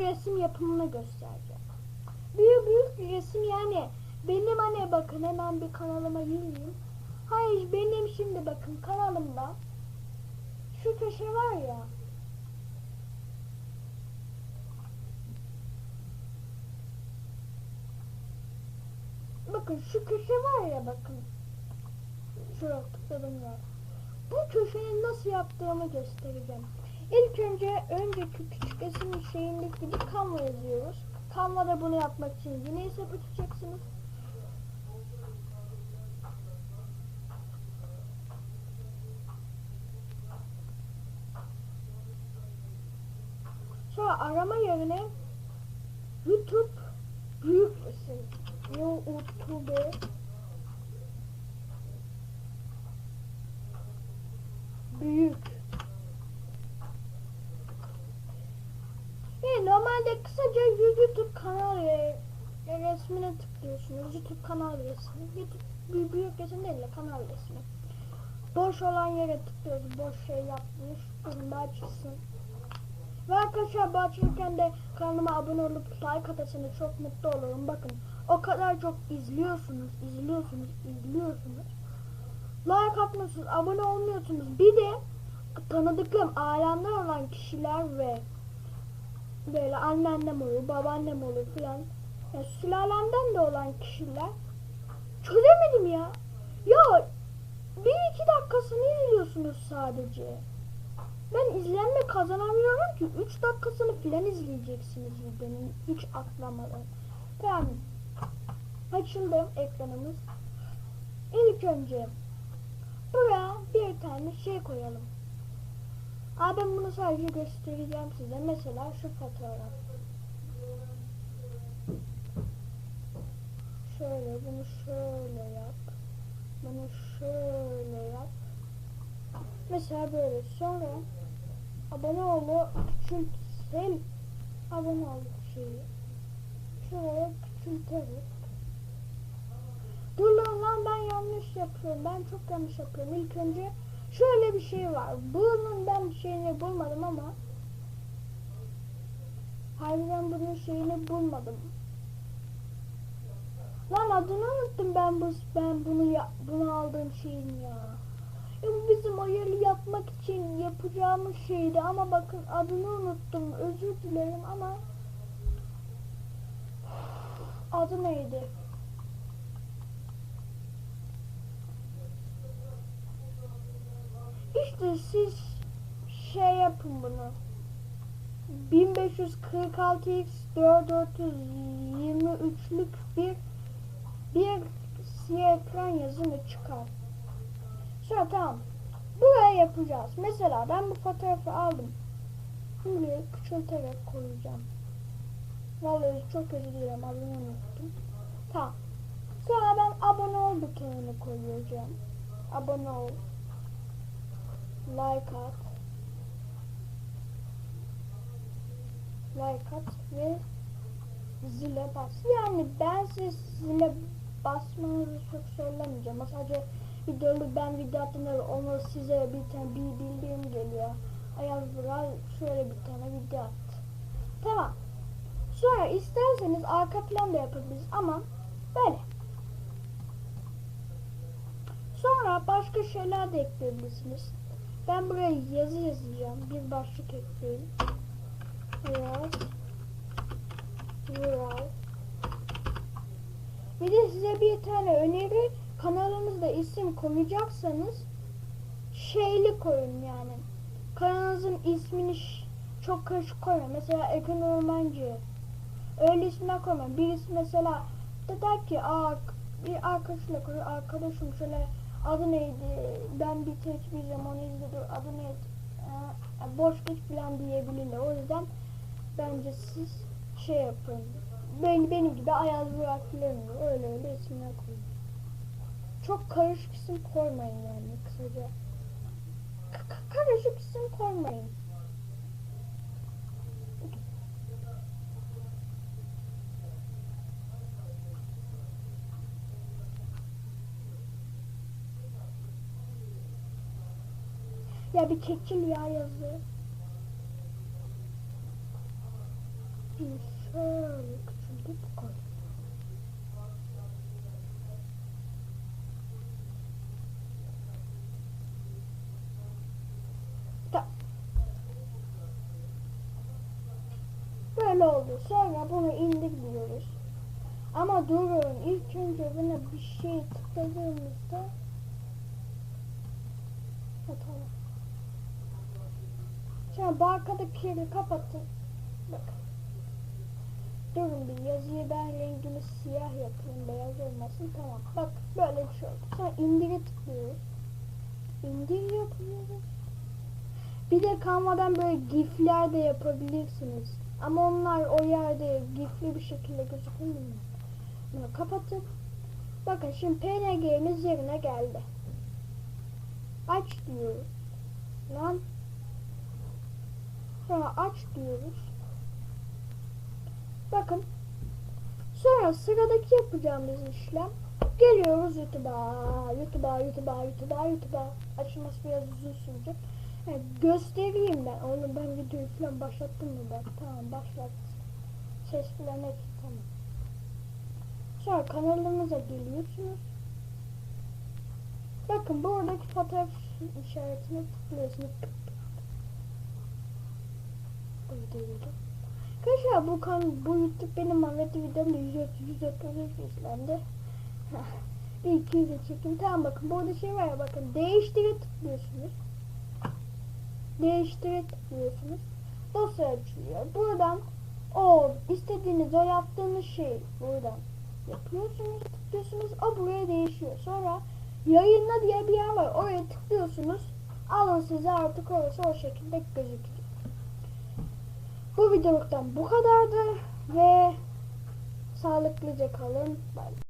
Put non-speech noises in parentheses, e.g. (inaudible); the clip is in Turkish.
resim yapımını göstereceğim. Büyük büyük resim yani benim hani bakın hemen bir kanalıma gireyim. Hayır benim şimdi bakın kanalımda şu köşe var ya. Bakın şu köşe var ya bakın. Şuraya tıkladım ya. Bu köşeyi nasıl yaptığımı göstereceğim. İlk önce önceki küçük resim şeyindeki gibi Canva yazıyoruz. Canva'da bunu yapmak için yine hesap açacaksınız. Sonra arama yerine YouTube büyük resim. YouTube büyük. Yani normalde kısaca YouTube kanal resmine tıklıyorsunuz. YouTube kanal resmi. YouTube büyük, resim değil de kanal resmi. Boş olan yere tıklıyoruz. Boş şey yapmış. Durun açılsın. Ve arkadaşlar bu açılırken de kanalıma abone olup like atarsanız çok mutlu olurum. Bakın o kadar çok izliyorsunuz, izliyorsunuz, izliyorsunuz. Like atmıyorsunuz, abone olmuyorsunuz. Bir de tanıdıklarım, ailemden olan kişiler ve böyle anneannem olur, babaannem olur filan. Ya sülalemden de olan kişiler çözemedim ya. Ya bir iki dakikasını izliyorsunuz sadece. Ben izlenme kazanamıyorum ki 3 dakikasını filan izleyeceksiniz videonun hiç atlamadan. Tamam. Açıldı ekranımız. İlk önce buraya bir tane şey koyalım. Abi ben bunu sadece göstereceğim size. Mesela şu fotoğraf. Şöyle bunu şöyle yap. Bunu şöyle yap. Mesela böyle. Sonra abone olu küçültsel abone ol şeyi. Şöyle küçülterek. Dur lan lan ben yanlış yapıyorum. Ben çok yanlış yapıyorum. İlk önce şöyle bir şey var. Bunun ben şeyini bulmadım ama harbiden bunun şeyini bulmadım. Lan adını unuttum ben bu ben bunu ya, bunu aldığım şeyin ya. Ya bu bizim ayarı yapmak için yapacağımız şeydi ama bakın adını unuttum. Özür dilerim ama (sighs) adı neydi? Siz şey yapın bunu. 1546x 4423'lük bir bir siyah ekran yazını çıkar. Sonra tamam. Buraya yapacağız. Mesela ben bu fotoğrafı aldım. Buraya küçülterek koyacağım. Vallahi çok özür dilerim adını unuttum. Tamam. Sonra ben abone ol butonunu koyacağım. Abone ol. Like at. Like at ve zile bas. Yani ben siz zile basmanızı çok söylemeyeceğim. Sadece videolu ben video attığımda onu size bir tane bir bildirim geliyor. Ayaz Vural şöyle bir tane video attı. Tamam. Sonra isterseniz arka plan da yapabiliriz ama böyle. Sonra başka şeyler de ekleyebilirsiniz. Ben buraya yazı yazacağım. Bir başlık ekleyin. Ayaz Vural bir de size bir tane öneri kanalınızda isim koyacaksanız şeyli koyun yani. Kanalınızın ismini çok karışık koymayın. Mesela Ekin Ormancı. Öyle isimler koymayın. Birisi mesela de der ki bir arkadaşla koyuyor. Arkadaşım şöyle adı neydi? Ben bir tek bir zaman izledim. Adı neydi? Ee, boş geç falan diyebilirler. O yüzden bence siz şey yapın. Ben, benim gibi Ayaz Burak falan öyle öyle isimler koyun. Çok karışık isim koymayın yani kısaca. K- karışık isim koymayın. Ya bir çekil ya yazı. Şöyle küçültüp koy. Böyle oldu. Sonra bunu indir diyoruz. Ama durun. İlk önce buna bir şey tıkladığımızda Ha, tamam. Bu arkadakileri kapatın. Bakın. Durun bir yazıyı ben rengini siyah yapayım. Beyaz olmasın. Tamam. Bak böyle bir şey oldu. Sonra indire tıklıyoruz. İndir yapıyoruz. Bir de kalmadan böyle gifler de yapabilirsiniz. Ama onlar o yerde gifli bir şekilde gözüküyor mu? Bunu kapatıp bakın şimdi PNG'miz yerine geldi. Aç diyoruz. Lan Sonra aç diyoruz. Bakın. Sonra sıradaki yapacağımız işlem geliyoruz YouTube'a. YouTube'a, YouTube'a, YouTube'a, YouTube'a. Açılması biraz uzun sürecek. Yani göstereyim ben. Oğlum ben videoyu falan başlattım mı ben? Tamam başlat. Ses falan hepsi tamam. Sonra kanalımıza geliyorsunuz. Bakın buradaki fotoğraf işaretine tıklıyorsunuz. Buradaydı. Arkadaşlar bu kan bu YouTube benim Ahmet'li videomda 130 133 izlendi. bir iki yüze çekim. Tamam bakın burada şey var ya bakın değiştire tıklıyorsunuz. Değiştire tıklıyorsunuz. Dosya açılıyor. Buradan o istediğiniz o yaptığınız şey buradan yapıyorsunuz tıklıyorsunuz. O buraya değişiyor. Sonra yayınla diye bir yer var. Oraya tıklıyorsunuz. Alın size artık orası o şekilde gözüküyor. Bu videoluktan bu kadardı ve sağlıklıca kalın. Bye.